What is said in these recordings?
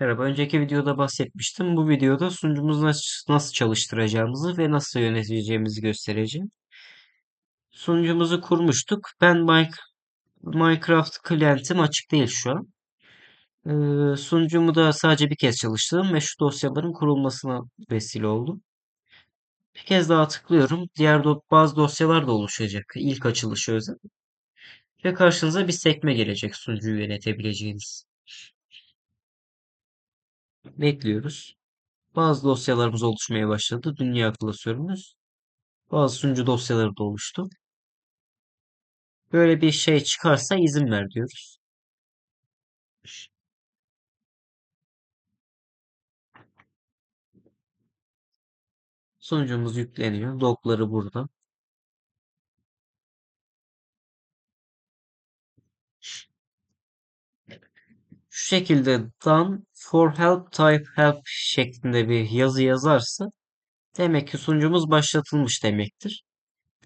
Merhaba, önceki videoda bahsetmiştim. Bu videoda sunucumuzu nasıl, nasıl çalıştıracağımızı ve nasıl yöneteceğimizi göstereceğim. Sunucumuzu kurmuştuk. Ben Minec- Minecraft klientim açık değil şu an. Ee, sunucumu da sadece bir kez çalıştırdım ve şu dosyaların kurulmasına vesile oldum. Bir kez daha tıklıyorum. Diğer do bazı dosyalar da oluşacak. İlk açılışı özel. Ve karşınıza bir sekme gelecek sunucuyu yönetebileceğiniz. Bekliyoruz. Bazı dosyalarımız oluşmaya başladı. Dünya klasörümüz. Bazı sunucu dosyaları da oluştu. Böyle bir şey çıkarsa izin ver diyoruz. Sunucumuz yükleniyor. Dogları burada. Şu şekilde done for help type help şeklinde bir yazı yazarsa demek ki sunucumuz başlatılmış demektir.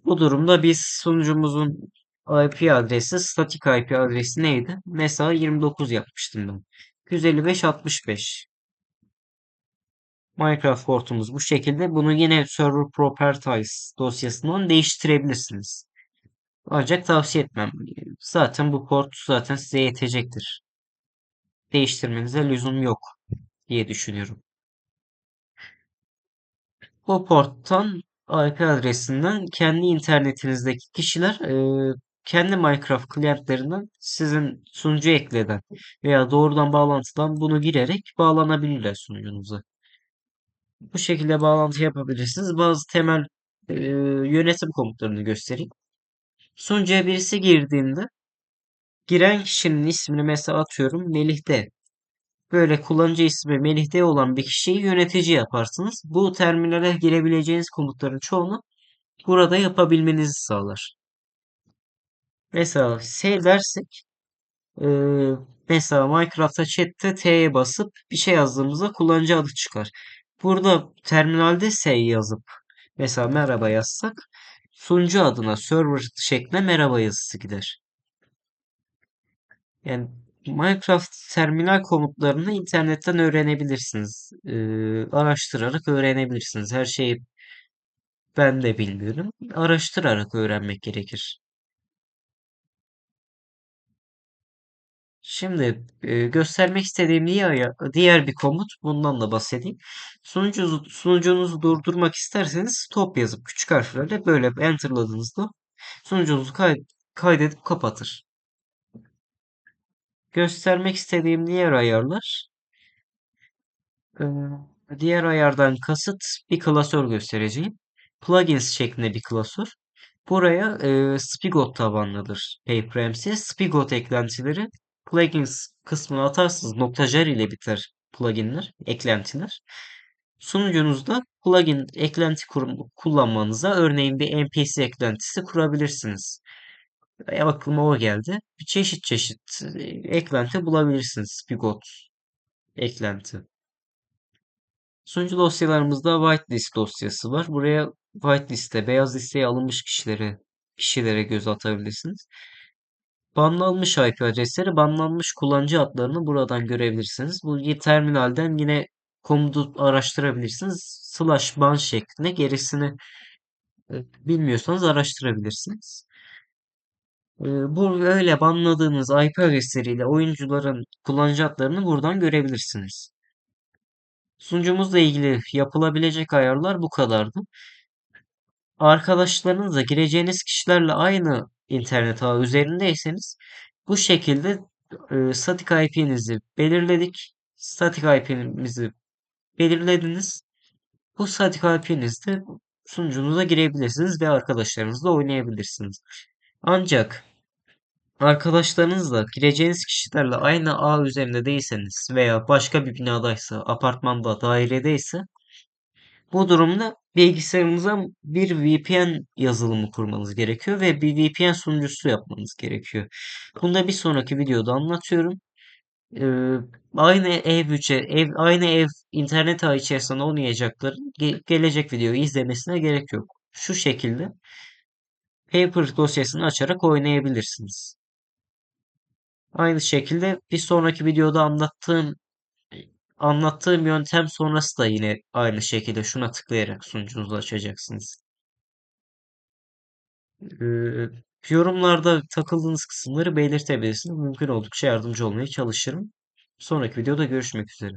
Bu durumda biz sunucumuzun IP adresi, statik IP adresi neydi? Mesela 29 yapmıştım ben. 155.65 Minecraft portumuz bu şekilde. Bunu yine server properties dosyasından değiştirebilirsiniz. Ancak tavsiye etmem. Zaten bu port zaten size yetecektir. Değiştirmenize lüzum yok diye düşünüyorum. Bu porttan IP adresinden kendi internetinizdeki kişiler e, kendi Minecraft klientlerinden sizin sunucu ekleden veya doğrudan bağlantıdan bunu girerek bağlanabilirler sunucunuza. Bu şekilde bağlantı yapabilirsiniz. Bazı temel e, yönetim komutlarını göstereyim. Sunucuya birisi girdiğinde giren kişinin ismini mesela atıyorum Melih D. Böyle kullanıcı ismi Melih D olan bir kişiyi yönetici yaparsınız. Bu terminale girebileceğiniz komutların çoğunu burada yapabilmenizi sağlar. Mesela S dersek e, mesela Minecraft'ta chat'te T'ye basıp bir şey yazdığımızda kullanıcı adı çıkar. Burada terminalde S'yi yazıp mesela merhaba yazsak sunucu adına server şeklinde merhaba yazısı gider. Yani Minecraft terminal komutlarını internetten öğrenebilirsiniz. Ee, araştırarak öğrenebilirsiniz. Her şeyi ben de bilmiyorum. Araştırarak öğrenmek gerekir. Şimdi e, göstermek istediğim diğer, diğer bir komut. Bundan da bahsedeyim. Sunucunuzu, sunucunuzu durdurmak isterseniz stop yazıp küçük harflerle böyle enterladığınızda sunucunuzu kay kaydedip kapatır. Göstermek istediğim diğer ayarlar Ee, diğer ayardan kasıt bir klasör göstereceğim. Plugins şeklinde bir klasör. Buraya e, Spigot tabanlıdır PaperMC. Spigot eklentileri plugins kısmına atarsınız. Nokta jar ile biter pluginler, eklentiler. Sunucunuzda plugin eklenti kullanmanıza örneğin bir NPC eklentisi kurabilirsiniz. Veya aklıma o geldi. Bir çeşit çeşit e, eklenti bulabilirsiniz. Spigot eklenti. Sunucu dosyalarımızda whitelist dosyası var. Buraya whitelist'e, beyaz listeye alınmış kişilere, kişilere göz atabilirsiniz. Banlanmış IP adresleri, banlanmış kullanıcı adlarını buradan görebilirsiniz. Bu terminalden yine komutu araştırabilirsiniz. Slash ban şeklinde gerisini e, bilmiyorsanız araştırabilirsiniz. E, bu öyle banladığınız IP adresleriyle oyuncuların kullanıcı adlarını buradan görebilirsiniz. Sunucumuzla ilgili yapılabilecek ayarlar bu kadardı. Arkadaşlarınızla gireceğiniz kişilerle aynı internet ağı üzerindeyseniz bu şekilde e, statik IP'nizi belirledik. Statik IP'mizi belirlediniz. Bu statik IP'nizde sunucunuza girebilirsiniz ve arkadaşlarınızla oynayabilirsiniz. Ancak arkadaşlarınızla gireceğiniz kişilerle aynı ağ üzerinde değilseniz veya başka bir binadaysa, apartmanda, dairedeyse bu durumda bilgisayarınıza bir VPN yazılımı kurmanız gerekiyor ve bir VPN sunucusu yapmanız gerekiyor. Bunu da bir sonraki videoda anlatıyorum. Ee, aynı ev bütçe, ev, aynı ev internet ağı içerisinde oynayacakların ge- gelecek videoyu izlemesine gerek yok. Şu şekilde Paper dosyasını açarak oynayabilirsiniz. Aynı şekilde bir sonraki videoda anlattığım Anlattığım yöntem sonrası da yine aynı şekilde şuna tıklayarak sunucunuzu açacaksınız. Ee, yorumlarda takıldığınız kısımları belirtebilirsiniz. Mümkün oldukça yardımcı olmaya çalışırım. Sonraki videoda görüşmek üzere.